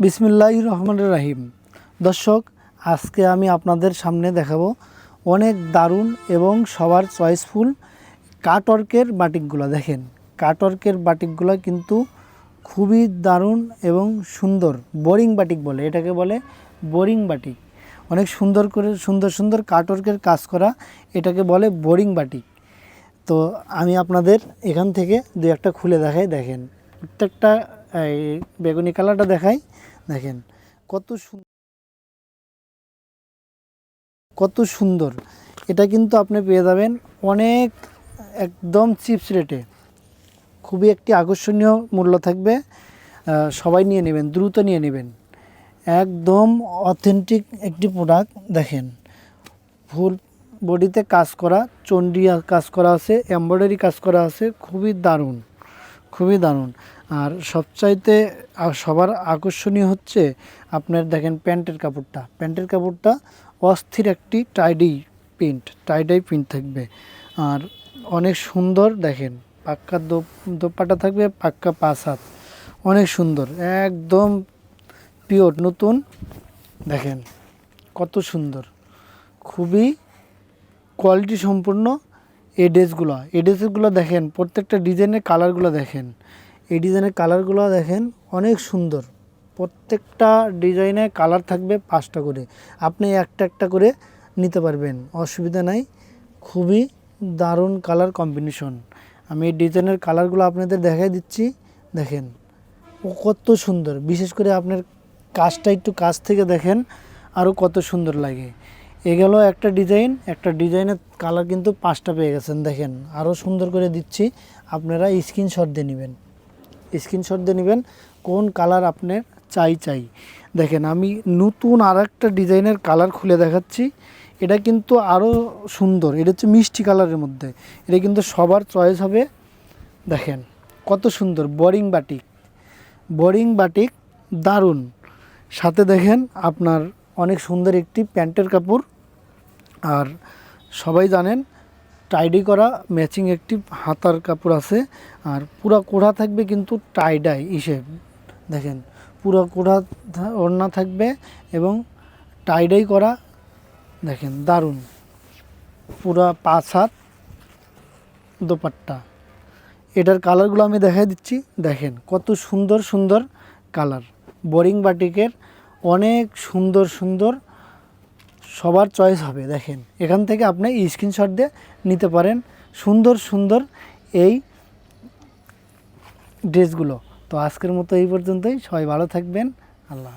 বিসমিল্লাহ রহমান রাহিম। দর্শক, আজকে আমি আপনাদের সামনে দেখাবো অনেক দারুণ এবং সবার চয়েসফুল কাটওয়ার্কের বাটিকগুলো। দেখেন, কাটওয়ার্কের বাটিকগুলো কিন্তু খুবই দারুণ এবং সুন্দর। বোরিং বাটিক বলে, এটাকে বলে বোরিং বাটিক। অনেক সুন্দর করে, সুন্দর সুন্দর কাটওয়ার্কের কাজ করা, এটাকে বলে বোরিং বাটিক। তো আমি আপনাদের এখান থেকে দু একটা খুলে দেখাই। দেখেন, প্রত্যেকটা, এই, বেগুনি কালারটা দেখাই। দেখেন, কত সুন্দর কত সুন্দর। এটা কিন্তু আপনি পেয়ে যাবেন অনেক একদম চিপস রেটে। খুবই একটি আকর্ষণীয় মূল্য থাকবে। সবাই নিয়ে নেবেন, দ্রুত নিয়ে নেবেন। একদম অথেন্টিক একটি প্রোডাক্ট দেখেন। ফুল বডিতে কাজ করা চন্ডি কাজ করা আছে এমব্রয়ডারি কাজ করা আছে, খুবই দারুণ। খুবই দারুণ। আর সবচাইতে সবার আকর্ষণীয় হচ্ছে আপনার দেখেন প্যান্টের কাপড়টা। প্যান্টের কাপড়টা অস্থির একটি টাইডি প্রিন্ট টাইডাই প্রিন্ট থাকবে। আর অনেক সুন্দর দেখেন, পাক্কা দোপাটা থাকবে পাক্কা পাঁচ হাত। অনেক সুন্দর, একদম পিওর নতুন। দেখেন কত সুন্দর, খুবই কোয়ালিটি সম্পূর্ণ। এই ড্রেসগুলো এই ড্রেসগুলো দেখেন, প্রত্যেকটা ডিজাইনের কালারগুলো দেখেন। এই ডিজাইনের কালারগুলো দেখেন, অনেক সুন্দর। প্রত্যেকটা ডিজাইনে কালার থাকবে পাঁচটা করে। আপনি একটা একটা করে নিতে পারবেন, অসুবিধা নাই। খুবই দারুণ কালার কম্বিনেশন। আমি এই ডিজাইনের কালারগুলো আপনাদের দেখাই দিচ্ছি, দেখেন। ও কত সুন্দর, বিশেষ করে আপনার কাজটা একটু কাছ থেকে দেখেন, আরও কত সুন্দর লাগে। এ গেল একটা ডিজাইন, একটা ডিজাইনের কালার কিন্তু পাঁচটা পেয়ে গেছেন, দেখেন। আরও সুন্দর করে দিচ্ছি, আপনারা স্ক্রিনশট দিয়ে নেবেন। স্ক্রিনশট দিয়ে নেবেন, কোন কালার আপনার চাই চাই। দেখেন, আমি নতুন আর একটা ডিজাইনের কালার খুলে দেখাচ্ছি, এটা কিন্তু আরও সুন্দর, এটা হচ্ছে মিষ্টি কালারের মধ্যে, এটা কিন্তু সবার চয়েস হবে। দেখেন, কত সুন্দর, বোরিং বাটিক বোরিং বাটিক দারুণ। সাথে দেখেন, আপনার অনেক সুন্দর একটি প্যান্টের কাপড়। আর সবাই জানেন টাইডি করা ম্যাচিং একটি হাতার কাপড় আছে আর পুরা কোড়া থাকবে কিন্তু টাইডাই হিসেব দেখেন, পুরো কোড়া ওড়না থাকবে এবং টাইডাই করা, দেখেন, দারুণ। পুরা পাঁচ হাত দোপাট্টা। এটার কালারগুলো আমি দেখাই দিচ্ছি। দেখেন, কত সুন্দর সুন্দর কালার বোরিং বাটিকের অনেক সুন্দর সুন্দর সবার চয়েস হবে, দেখেন। এখান থেকে আপনি স্ক্রিনশট দিয়ে নিতে পারেন সুন্দর সুন্দর এই ড্রেসগুলো তো আজকের মতো এই পর্যন্তই। সবাই ভালো থাকবেন। আল্লাহ।